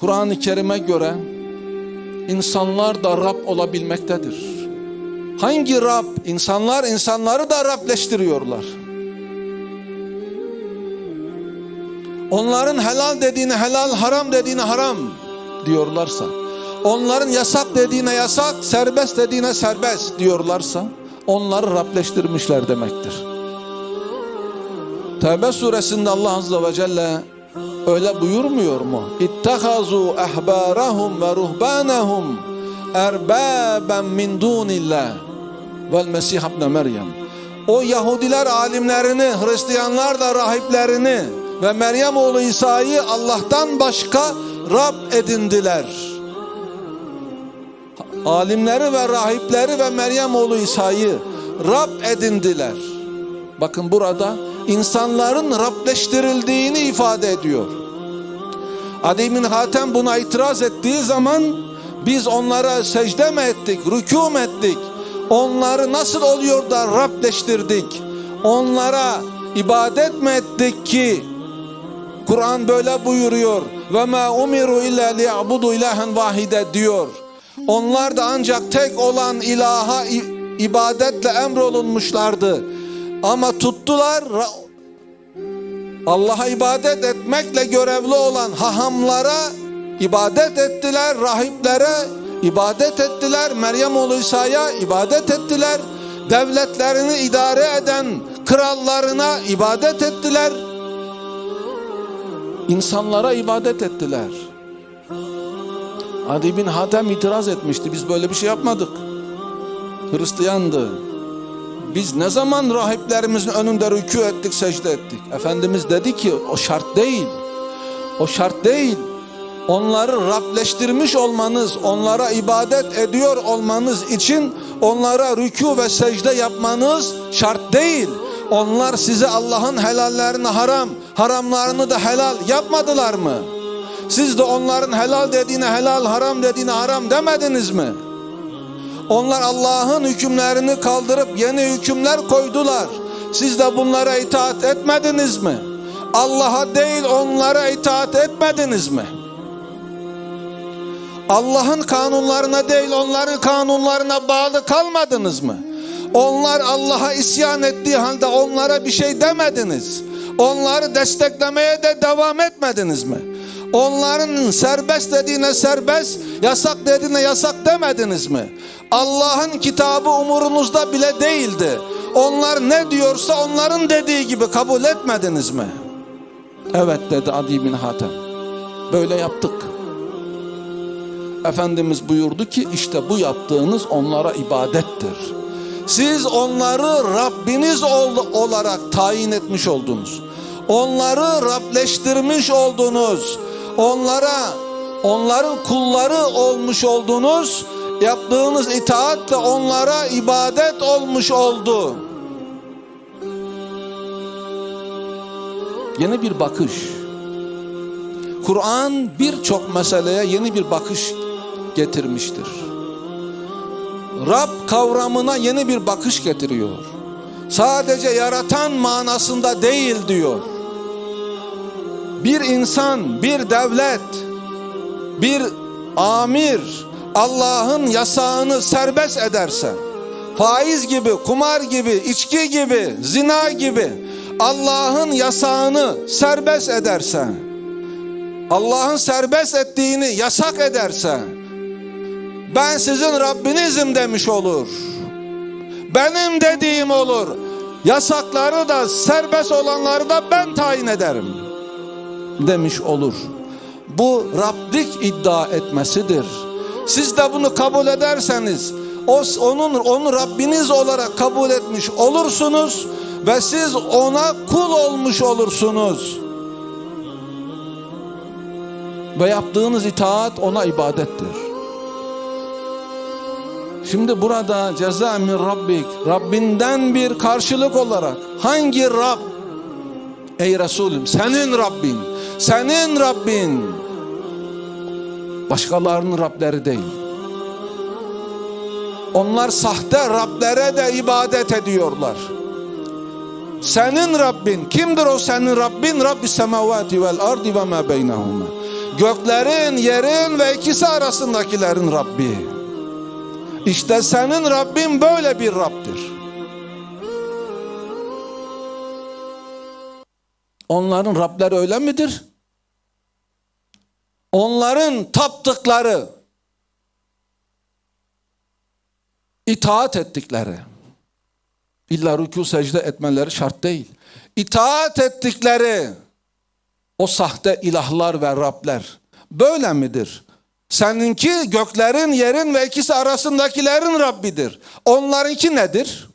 Kur'an-ı Kerim'e göre insanlar da Rab olabilmektedir. Hangi Rab? İnsanlar insanları da Rableştiriyorlar. Onların helal dediğine helal, haram dediğine haram diyorlarsa, onların yasak dediğine yasak, serbest dediğine serbest diyorlarsa, onları Rableştirmişler demektir. Tevbe suresinde Allah Azze ve Celle öyle buyurmuyor mu? İttehazu ehbarahum ve ruhbanahum erbaben min dunillah vel Mesih ibn Meryem. O Yahudiler alimlerini, Hristiyanlar da rahiplerini ve Meryem oğlu İsa'yı Allah'tan başka Rab edindiler. Alimleri ve rahipleri ve Meryem oğlu İsa'yı Rab edindiler. Bakın burada insanların Rableştirildiğini ifade ediyor. Adi bin Hatem buna itiraz ettiği zaman biz onlara secde mi ettik, rükû mu ettik? Onları nasıl oluyor da Rableştirdik? Onlara ibadet mi ettik ki? Kur'an böyle buyuruyor. Ve ma umiru illa liya'budu ilahen vahide diyor. Onlar da ancak tek olan ilaha ibadetle emrolunmuşlardı. Ama tuttular Allah'a ibadet etmekle görevli olan hahamlara ibadet ettiler, rahiplere ibadet ettiler, Meryem oğlu İsa'ya ibadet ettiler, devletlerini idare eden krallarına ibadet ettiler, insanlara ibadet ettiler. Adi bin Hatem itiraz etmişti, biz böyle bir şey yapmadık. Hristiyandı. Biz ne zaman rahiplerimizin önünde rükû ettik, secde ettik? Efendimiz dedi ki o şart değil. O şart değil. Onları Rableştirmiş olmanız, onlara ibadet ediyor olmanız için onlara rükû ve secde yapmanız şart değil. Onlar size Allah'ın helallerini haram, haramlarını da helal yapmadılar mı? Siz de onların helal dediğine helal, haram dediğine haram demediniz mi? Onlar Allah'ın hükümlerini kaldırıp yeni hükümler koydular. Siz de bunlara itaat etmediniz mi? Allah'a değil onlara itaat etmediniz mi? Allah'ın kanunlarına değil onların kanunlarına bağlı kalmadınız mı? Onlar Allah'a isyan ettiği halde onlara bir şey demediniz. Onları desteklemeye de devam etmediniz mi? Onların serbest dediğine serbest, yasak dediğine yasak demediniz mi? Allah'ın kitabı umurunuzda bile değildi. Onlar ne diyorsa onların dediği gibi kabul etmediniz mi? Evet dedi Adi bin Hatem. Böyle yaptık. Efendimiz buyurdu ki işte bu yaptığınız onlara ibadettir. Siz onları Rabbiniz olarak tayin etmiş oldunuz. Onları Rableştirmiş oldunuz. Onlara onların kulları olmuş oldunuz. Yaptığınız itaat de onlara ibadet olmuş oldu. Yeni bir bakış. Kur'an birçok meseleye yeni bir bakış getirmiştir. Rab kavramına yeni bir bakış getiriyor. Sadece yaratan manasında değil diyor. Bir insan, bir devlet, bir amir Allah'ın yasağını serbest ederse, faiz gibi, kumar gibi, içki gibi, zina gibi Allah'ın yasağını serbest ederse, Allah'ın serbest ettiğini yasak ederse, ben sizin Rabbinizim demiş olur. Benim dediğim olur. Yasakları da serbest olanları da ben tayin ederim. Demiş olur. Bu Rablik iddia etmesidir. Siz de bunu kabul ederseniz o, onun onu Rabbiniz olarak kabul etmiş olursunuz ve siz ona kul olmuş olursunuz. Ve yaptığınız itaat ona ibadettir. Şimdi burada ceza min Rabbik Rabbinden bir karşılık olarak hangi Rab? Ey Resulüm senin Rabbin, senin Rabbin. Başkalarının Rableri değil. Onlar sahte Rablere de ibadet ediyorlar. Senin Rabbin kimdir o senin Rabbin? Rabbi semavati vel ardi ve ma beynehuma. Göklerin, yerin ve ikisi arasındakilerin Rabbi. İşte senin Rabbin böyle bir Rabbdir. Onların Rableri öyle midir? Onların taptıkları, itaat ettikleri, illa rükû secde etmeleri şart değil. İtaat ettikleri o sahte ilahlar ve Rabler böyle midir? Seninki göklerin, yerin ve ikisi arasındakilerin Rabbidir. Onlarınki nedir?